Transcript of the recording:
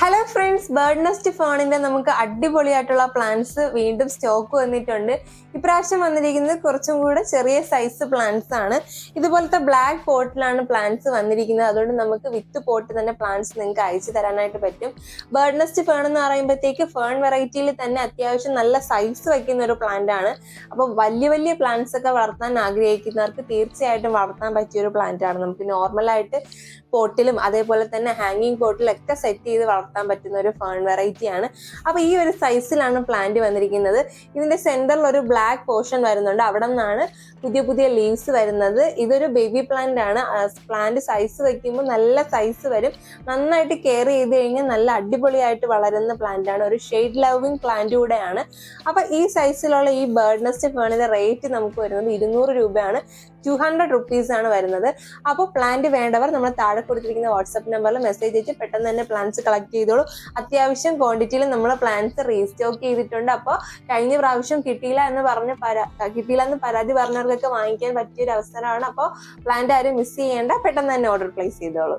Hello friends bird nest ഫോണിന്റെ നമുക്ക് അടിപൊളിയായിട്ടുള്ള പ്ലാന്റ്സ് വീണ്ടും സ്റ്റോക്ക് വന്നിട്ടുണ്ട്. ഇപ്രാവശ്യം വന്നിരിക്കുന്നത് കുറച്ചും കൂടെ ചെറിയ സൈസ് പ്ലാന്റ്സ് ആണ്. ഇതുപോലത്തെ ബ്ലാക്ക് പോട്ടിലാണ് പ്ലാന്റ്സ് വന്നിരിക്കുന്നത്. അതുകൊണ്ട് നമുക്ക് വിത്ത് പോട്ട് തന്നെ പ്ലാന്റ്സ് നിങ്ങൾക്ക് അയച്ചു തരാനായിട്ട് പറ്റും. ബേർഡ് നെസ്റ്റ് ഫേൺ എന്ന് പറയുമ്പോഴത്തേക്ക് ഫേൺ വെറൈറ്റിയിൽ തന്നെ അത്യാവശ്യം നല്ല സൈസ് വയ്ക്കുന്ന ഒരു പ്ലാന്റ് ആണ്. അപ്പോൾ വലിയ വലിയ പ്ലാന്റ്സ് ഒക്കെ വളർത്താൻ ആഗ്രഹിക്കുന്നവർക്ക് തീർച്ചയായിട്ടും വളർത്താൻ പറ്റിയ ഒരു പ്ലാന്റ് ആണ്. നമുക്ക് നോർമലായിട്ട് പോട്ടിലും അതേപോലെ തന്നെ ഹാങ്ങിങ് പോട്ടിലും ഒക്കെ സെറ്റ് ചെയ്ത് വളർത്താൻ പറ്റുന്ന ഒരു ഫേൺ വെറൈറ്റി ആണ്. അപ്പോൾ ഈ ഒരു സൈസിലാണ് പ്ലാന്റ് വന്നിരിക്കുന്നത്. ഇതിന്റെ സെന്ററിൽ ഒരു ബ്ലാക്ക് പോർഷൻ വരുന്നുണ്ട്. അവിടെ നിന്നാണ് പുതിയ പുതിയ ലീവ്സ് വരുന്നത്. ഇതൊരു ബേബി പ്ലാന്റ് ആണ്. പ്ലാന്റ് സൈസ് വെക്കുമ്പോൾ നല്ല സൈസ് വരും. നന്നായിട്ട് കെയർ ചെയ്ത് കഴിഞ്ഞാൽ നല്ല അടിപൊളിയായിട്ട് വളരുന്ന പ്ലാന്റ് ആണ്. ഒരു ഷെയ്ഡ് ലവിങ് പ്ലാന്റ് കൂടെയാണ്. അപ്പൊ ഈ സൈസിലുള്ള ഈ ബേർഡ് നെസ്റ്റ് ഫേണിന്റെ റേറ്റ് നമുക്ക് വരുന്നത് ഇരുന്നൂറ് രൂപയാണ്. ടു ഹൺഡ്രഡ് റുപ്പീസ് ആണ് വരുന്നത്. അപ്പോൾ പ്ലാന്റ് വേണ്ടവർ നമ്മൾ താഴെ കൊടുത്തിരിക്കുന്ന വാട്സപ്പ് നമ്പറിൽ മെസ്സേജ് അയച്ച് പെട്ടെന്ന് തന്നെ പ്ലാൻസ് കളക്ട് ചെയ്തോളൂ. അത്യാവശ്യം ക്വാണ്ടിറ്റിയിൽ നമ്മൾ പ്ലാൻസ് റീസ്റ്റോക്ക് ചെയ്തിട്ടുണ്ട്. അപ്പോൾ കഴിഞ്ഞ പ്രാവശ്യം കിട്ടിയില്ല എന്ന് പറഞ്ഞ് പരാ കിട്ടിയില്ല എന്ന് പരാതി പറഞ്ഞവർക്കൊക്കെ വാങ്ങിക്കാൻ പറ്റിയ ഒരു അവസരമാണ് അപ്പോൾ പ്ലാന്റ് ആരും മിസ് ചെയ്യേണ്ട. പെട്ടെന്ന് തന്നെ ഓർഡർ പ്ലേസ് ചെയ്തോളൂ.